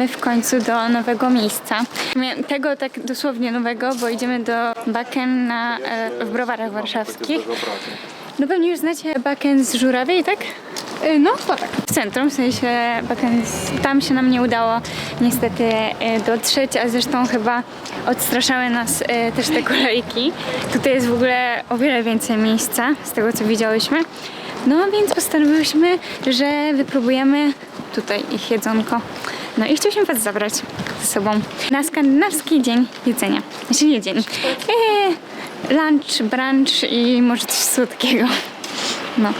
wybieramy w końcu do nowego miejsca. Tego tak dosłownie nowego, bo idziemy do Baken na, e, w Browarach Warszawskich. No pewnie już znacie Baken z Żurawiej, tak? Y, No, to tak. w centrum, w sensie tam się nam nie udało niestety e, dotrzeć, a zresztą chyba odstraszały nas e, też te kolejki. Tutaj jest w ogóle o wiele więcej miejsca z tego co widziałyśmy. No więc postanowiłyśmy, że wypróbujemy tutaj ich jedzonko. No i chcieliśmy Was zabrać ze sobą na skandynawski dzień jedzenia. Znaczy nie dzień. E, lunch, brunch i może coś słodkiego. No.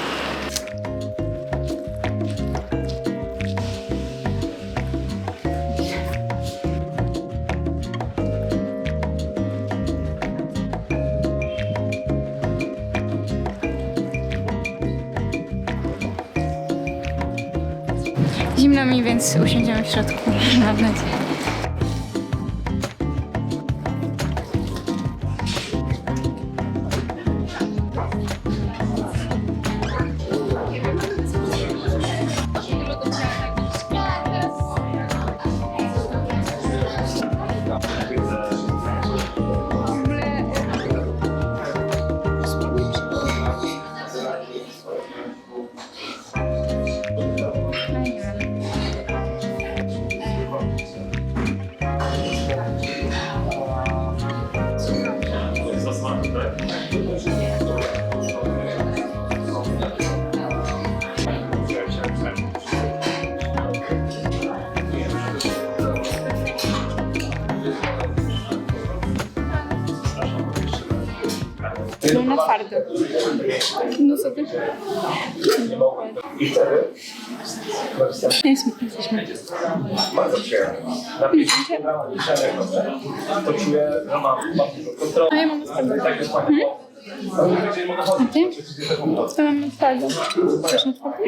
Zimno mi, więc usiądziemy w środku. Mam nadzieję. No na twardo. No co ty? Nie jest jesteśmy. Bardzo przyjemnie. Napięcie to czuję, że mam, dużo kontroli. A ja mam. Tak jest fajnie. Chodzić. A ty? Mam twardo. Też na twardo?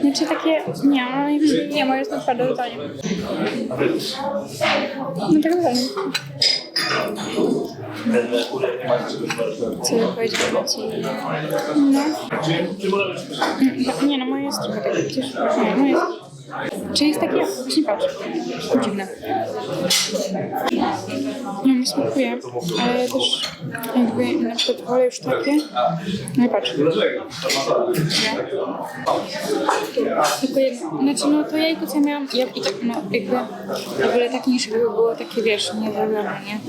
Znaczy takie, nie, ale nie, moje jest na twardo totalnie. No tak naprawdę. Co ja powiedziałam ci? No. Nie no, moje jest trochę takie moje jest. Czy jest takie? Właśnie patrz. Dziwne. No mi smakuje, ale też jakby na przykład wolę już takie. No i patrz. Tylko jedno. Znaczy no to jajko co ja miałam, ja, i tak, no jakby w ogóle takie niż jakby było takie wiesz, nie zrobione, nie?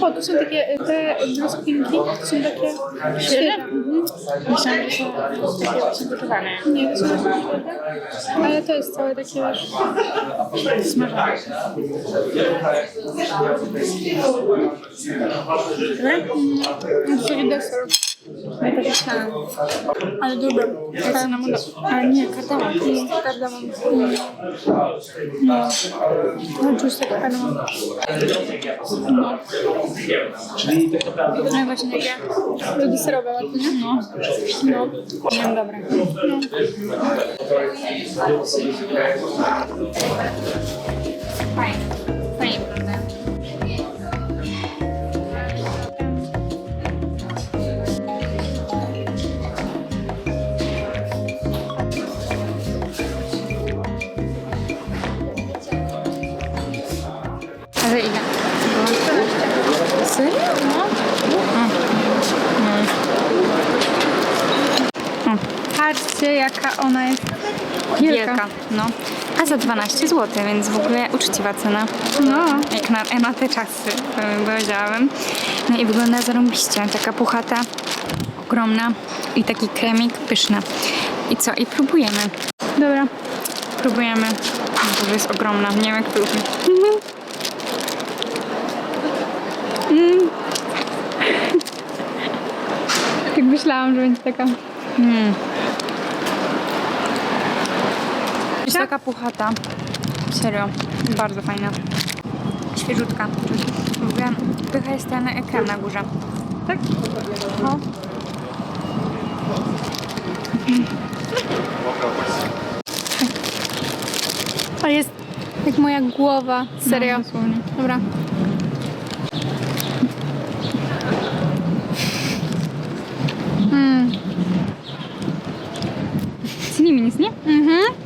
O, tu są takie, e, te brzoskwinki, to są takie świeże. Mhm. Myślałam, że są takie właśnie gotowane. Nie, to są takie ale to jest całe takie, wiesz, smażone. Dobra? Mm, to taki deser. Ja też myślałam. Ale dobre. Cynamon. Ale nie, kardamon. Mm, Kardamon. Mm. No. No, czuć taki kardamon. No. No właśnie takie to deserowe ładnie, nie? No. No. Nie wiem, dobre. No. Fajnie No. A za 12 zł, więc w ogóle uczciwa cena. No. Jak na, na te czasy, powiedziałabym. No i wygląda zarąbiście. Taka puchata, ogromna i taki kremik pyszny. I co? I próbujemy. Dobra. Próbujemy. Bo jest ogromna. Nie wiem jak to ugryźć. Mhm. Mm. Tak myślałam, że będzie taka. Jest taka puchata. Serio, bardzo fajna. Świeżutka. W ogóle pycha jest ten ekran na górze. Tak? O. To jest jak moja głowa. Serio. No, Dobra. Mm. Сними, не сни. Угу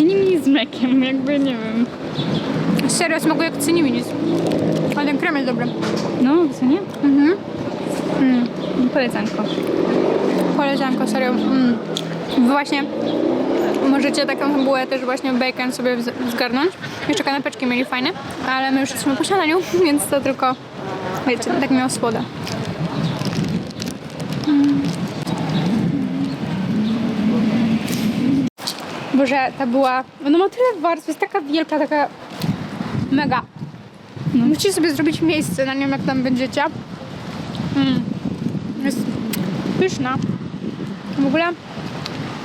minis z mlekiem, jakby nie wiem. Serio, smakuje jak cyniwinis. Ale ten krem jest dobry. No, co nie? Mhm. Mm. Polecanko. Koleżanko, serio. Mm. Właśnie możecie taką bułę też właśnie bacon sobie zgarnąć. Jeszcze kanapeczki mieli fajne, ale my już jesteśmy po śniadaniu, więc to tylko, wiecie, tak miał słoda. Boże, ta była, no ma tyle warstw, jest taka wielka, taka mega. Musicie sobie zrobić miejsce na nią, jak tam będziecie. Mm. Jest pyszna. W ogóle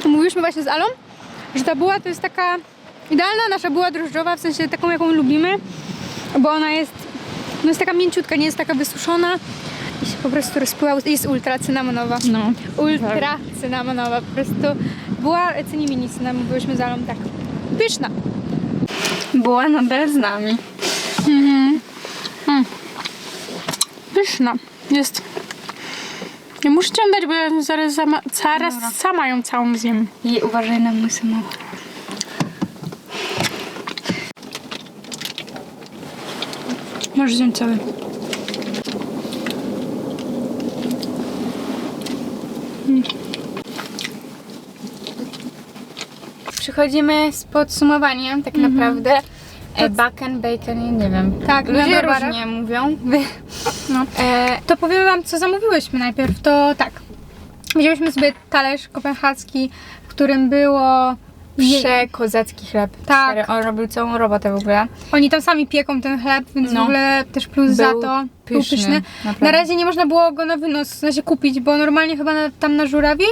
mówiliśmy właśnie z Alą, że ta buła to jest taka idealna nasza buła drożdżowa, w sensie taką, jaką lubimy, bo ona jest, no jest taka mięciutka, nie jest taka wysuszona i się po prostu rozpływa, jest ultra cynamonowa. No. Ultra cynamonowa, po prostu była cynimini cynamon, byłyśmy z Alą, tak. Pyszna. Była nadal z nami. Pyszna. Jest. Nie musicie ją dać, bo ja zaraz, sama, zaraz sama ją całą zjem. I uważaj na mój samochód. Możesz wziąć cały. Przychodzimy z podsumowaniem tak naprawdę. E, bacon, bacon, nie wiem. Tak, ludzie różnie mówią. No. E, To powiem wam, co zamówiłyśmy najpierw. To tak. Wzięłyśmy sobie talerz kopenhaski, w którym było. przekozacki chleb. Tak. Serio, On robił całą robotę w ogóle. Oni tam sami pieką ten chleb, więc w No. ogóle też plus za Był to. Był pyszny, pyszny. naprawdę. Na razie nie można było go na wynos w sensie kupić, bo normalnie chyba na, tam na żurawi.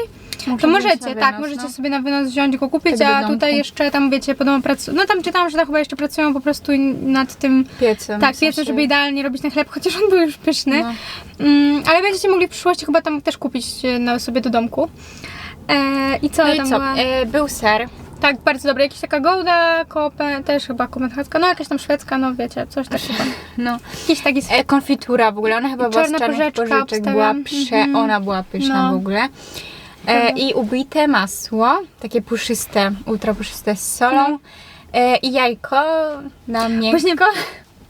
To możecie, sobie tak, nos, możecie no. sobie na wynos wziąć go kupić, Tak a tutaj jeszcze tam wiecie, podobno pracują. No tam czytałam, że tam chyba jeszcze pracują po prostu nad tym. Piecem. Tak, w sensie- żeby idealnie robić ten chleb, chociaż on był już pyszny. No. Mm, ale będziecie mogli w przyszłości chyba tam też kupić e, sobie do domku. E, I co No i tam co? była? E, był ser. Tak, bardzo dobre. Jakaś taka Gouda, Kope, też chyba kopenhaska, no jakaś tam szwedzka, no wiecie, coś takiego. No. Jakiś taki E, konfitura w ogóle, ona chyba była z czarnych porzeczka porzeczek, była prze... Mhm. ona była pyszna No. w ogóle. E, I ubite masło, takie puszyste, ultra puszyste z solą. No. E, I jajko na miękko. Właśnie,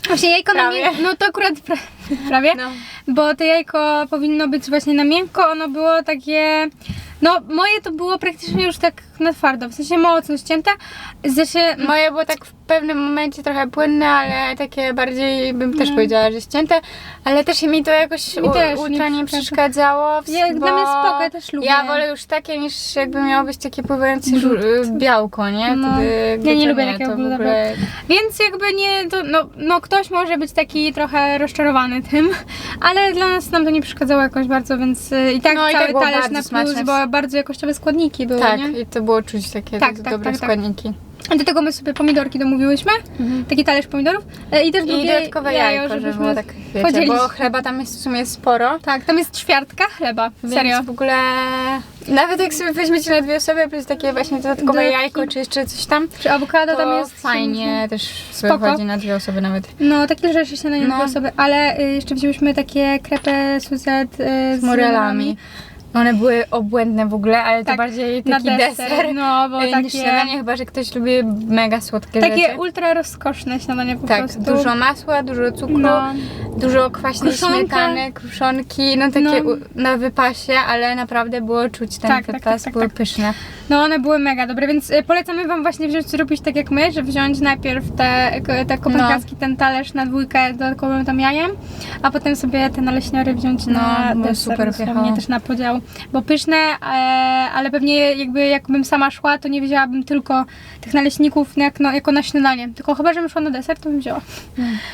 właśnie jajko Prawie. na miękko, no to akurat pra, prawie, No. bo to jajko powinno być właśnie na miękko, ono było takie, no moje to było praktycznie już tak na twardo, w sensie mocno ścięte, sensie, Moje było tak w pewnym momencie trochę płynne, ale takie bardziej bym też No. powiedziała, że ścięte, ale też mi to jakoś Mi u, też nie ultra nie przeszkadza. przeszkadzało. w- Ja- dla bo mnie spoko, ja też lubię. Ja wolę już takie niż jakby miało być takie pływające białko, nie? No. Wtedy Ja nie lubię takiego ogóle... Więc jakby nie, to, no, no ktoś może być taki trochę rozczarowany tym, ale dla nas nam to nie przeszkadzało jakoś bardzo, więc y, i tak No i cały tak było talerz bardzo na plus, smaczne. bo bardzo jakościowe składniki były, Tak, nie? i to było czuć takie Tak, tak, dobre tak, tak. składniki. A do tego my sobie pomidorki domówiłyśmy, taki talerz pomidorów e, i też Mhm. I drugie dodatkowe jajko, żeby żebyśmy było tak, wiecie, podzielić. bo chleba tam jest w sumie sporo. Tak, tam jest ćwiartka chleba, serio. Więc w ogóle nawet jak sobie weźmiecie na dwie osoby, plus takie właśnie dodatkowe Dodatki. jajko, czy jeszcze coś tam, Czy awokado to tam jest? fajnie też sobie Spoko. na dwie osoby nawet. No, takie lżejsze się na No. dwie osoby, ale y, jeszcze wzięłyśmy takie crepes Suzette y, Z morelami. One były obłędne w ogóle, ale Tak, to bardziej na taki deser, deser. no, bo e, niż takie- śniadanie, chyba że ktoś lubi mega słodkie Takie rzeczy. ultra rozkoszne śniadanie po Tak, prostu. dużo masła, dużo cukru, No. dużo kwaśnej Kruszonka. śmietany, kruszonki, no takie No. na wypasie, ale naprawdę było czuć ten Tak, tak, wypas, tak, tak, były tak. pyszne. No one były mega dobre, więc y, polecamy wam właśnie wziąć zrobić tak jak my, że wziąć najpierw te, te kopenhaski, No. ten talerz na dwójkę dodatkowym tam jajem, a potem sobie te naleśniory wziąć na No, bo deser, super dosłownie też na podział, bo pyszne, e, ale pewnie jakby jakbym sama szła, to nie wzięłabym tylko tych naleśników jak, no, jako na śniadanie, tylko chyba, żebym szła na deser, to bym wzięła.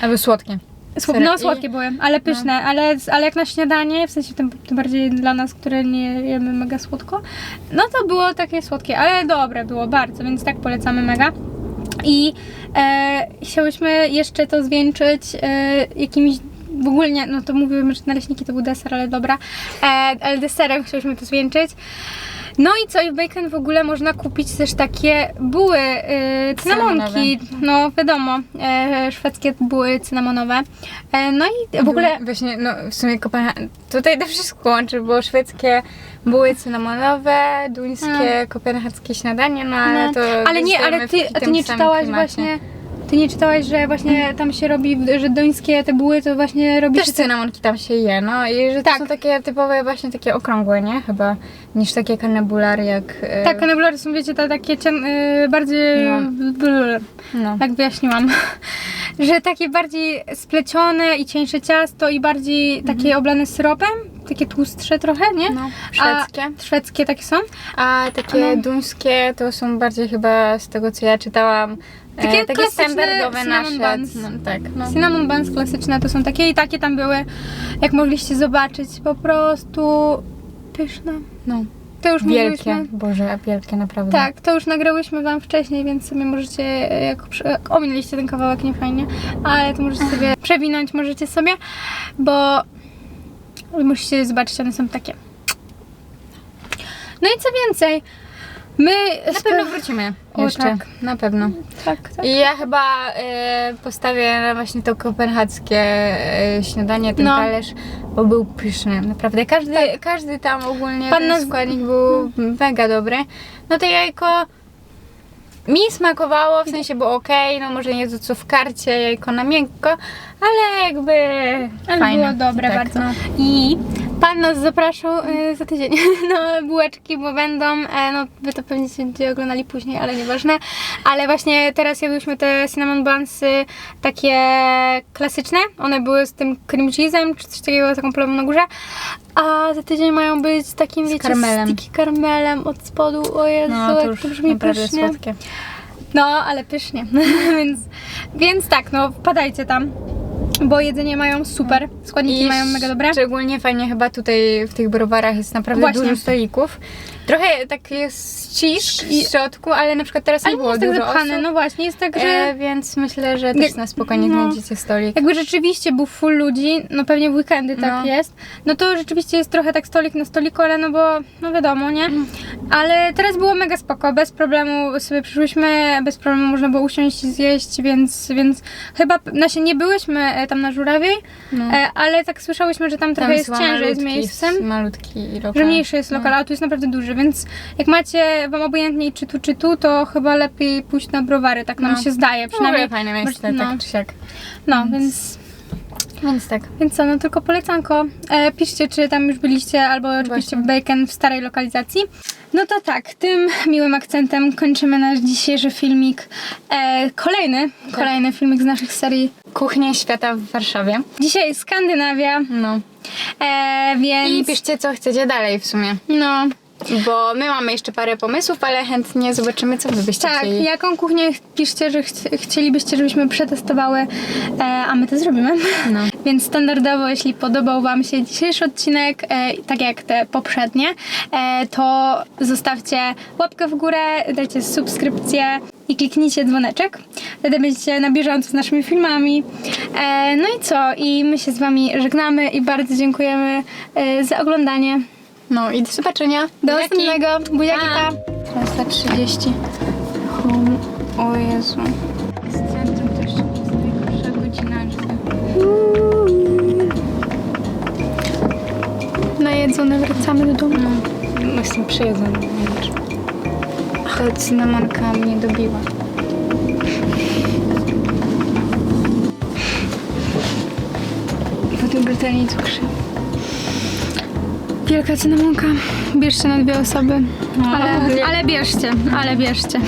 Albo słodkie. Słod, no słodkie były, ale pyszne, ale, ale jak na śniadanie, w sensie tym, tym bardziej dla nas, które nie jemy mega słodko, no to było takie słodkie, ale dobre było bardzo, więc tak polecamy mega. I e, chciałyśmy jeszcze to zwieńczyć e, jakimiś w ogóle nie, no to mówimy, że naleśniki to był deser, ale dobra, e, ale deserem chciałyśmy to zwieńczyć. No i co, i w Bacon w ogóle można kupić też takie buły, yy, cynamonki, no wiadomo, e, szwedzkie buły cynamonowe. E, no i w ogóle... Właśnie, no w sumie Kopenhaga... Tutaj to wszystko łączy, bo szwedzkie buły cynamonowe, duńskie, kopenhaskie śniadanie, no ale No, to... ale nie, ale ty, a ty nie czytałaś klimacie. właśnie... Ty nie czytałaś, że właśnie tam się robi, że duńskie te buły to właśnie robi Też się... cynamonki tam się je, no i że to Tak. są takie typowe właśnie takie okrągłe, nie? Chyba, niż takie kanebulary jak... e, Tak, kanebulary są, wiecie, te takie cien, y, bardziej... No. Tak wyjaśniłam. że takie bardziej splecione i cieńsze ciasto i bardziej takie oblane syropem, takie tłustsze trochę, nie? No, szwedzkie. A, szwedzkie takie są. A takie No. duńskie to są bardziej chyba z tego co ja czytałam. e, Takie takie klasyczne standardowe nasze. buns. No, tak, no. Cinnamon buns klasyczne to są takie i takie tam były, jak mogliście zobaczyć, po prostu pyszne. no. To już Wielkie. mówiłyśmy. Boże, wielkie naprawdę. Tak, to już nagrałyśmy wam wcześniej, więc sobie możecie, jak, przy- jak ominęliście ten kawałek, nie fajnie, ale to możecie sobie przewinąć, możecie sobie, bo musicie zobaczyć, one są takie. No i co więcej, my... Na pewno wrócimy O, jeszcze. tak. Na pewno. Tak, tak. I ja chyba e, postawię na właśnie to kopenhaskie e, śniadanie, ten No. talerz, bo był pyszny. Naprawdę każdy, każdy tam ogólnie Pan nas- składnik był mega dobry. No to jajko mi smakowało, w sensie było ok, no może nie to co w karcie, jajko na miękko, ale jakby Ale fajne. było dobre Tak, bardzo. I pan nas zapraszał e, za tydzień na bułeczki, bo będą, e, no wy to pewnie będziecie oglądali później, ale nieważne. Ale właśnie teraz jadłyśmy te cinnamon bunsy takie klasyczne. One były z tym cream cheese'em, czy coś takiego, taką polewą na górze. A za tydzień mają być z takim, wiecie, karmelem. sticky karmelem od spodu. O Jezu, No to jak to brzmi pysznie. słodkie. No, ale pysznie. więc, więc tak, no wpadajcie tam, bo jedzenie mają super, składniki mają mega dobre. Szczególnie fajnie chyba tutaj w tych browarach jest naprawdę Właśnie. dużo stolików. Trochę tak jest ścisk w środku, ale na przykład teraz Ale nie nie było jest tak dużo zapchane, osób. no właśnie, jest tak, że E, więc myślę, że też na spokojnie no. znajdziecie stolik. jakby rzeczywiście był full ludzi, no pewnie w weekendy tak No. jest, no to rzeczywiście jest trochę tak stolik na stoliku, ale no bo, no wiadomo, nie? Ale teraz było mega spoko, bez problemu sobie przyszłyśmy, bez problemu można było usiąść i zjeść, więc, więc chyba, znaczy nie byłyśmy e, tam na Żurawiej, No. e, ale tak słyszałyśmy, że tam trochę jest ciężej z miejscem. Malutki lokal. Że mniejszy jest No. lokal, a tu jest naprawdę duży, więc jak macie wam obojętnie czy tu, czy tu, to chyba lepiej pójść na browary, tak nam No. się zdaje. Przynajmniej Przynajmniej, fajne miejsce, no. tak czy siak. No, więc, Więc tak. więc co, no tylko polecanko. E, piszcie, czy tam już byliście, albo oczywiście w Bacon w starej lokalizacji. No to tak, tym miłym akcentem kończymy nasz dzisiejszy filmik. E, kolejny, Tak. kolejny filmik z naszych serii. Kuchnie świata w Warszawie. Dzisiaj Skandynawia, No. e, więc... I piszcie co chcecie dalej w sumie. No, Bo my mamy jeszcze parę pomysłów, ale chętnie zobaczymy co wy byście Tak, chcieli. jaką kuchnię piszcie, że chci- chcielibyście, żebyśmy przetestowały, e, a my to zrobimy. No. Więc standardowo, jeśli podobał Wam się dzisiejszy odcinek, e, tak jak te poprzednie, e, to zostawcie łapkę w górę, dajcie subskrypcję i kliknijcie dzwoneczek. Wtedy będziecie na bieżąco z naszymi filmami. E, no i co? I my się z Wami żegnamy i bardzo dziękujemy e, za oglądanie. No i do zobaczenia. Do Buziaki. następnego. Buziaki, Pa. pa! 430. Home. O Jezu. Z centrum jeszcze jest najgorsza godzina. Najedzone, wracamy do domu. No, jestem przejedzona. Ta cynamonka mnie dobiła. Potem brutalnie cukrze. Wielka cynamonka. Bierzcie na dwie osoby. Ale, ale bierzcie, ale bierzcie.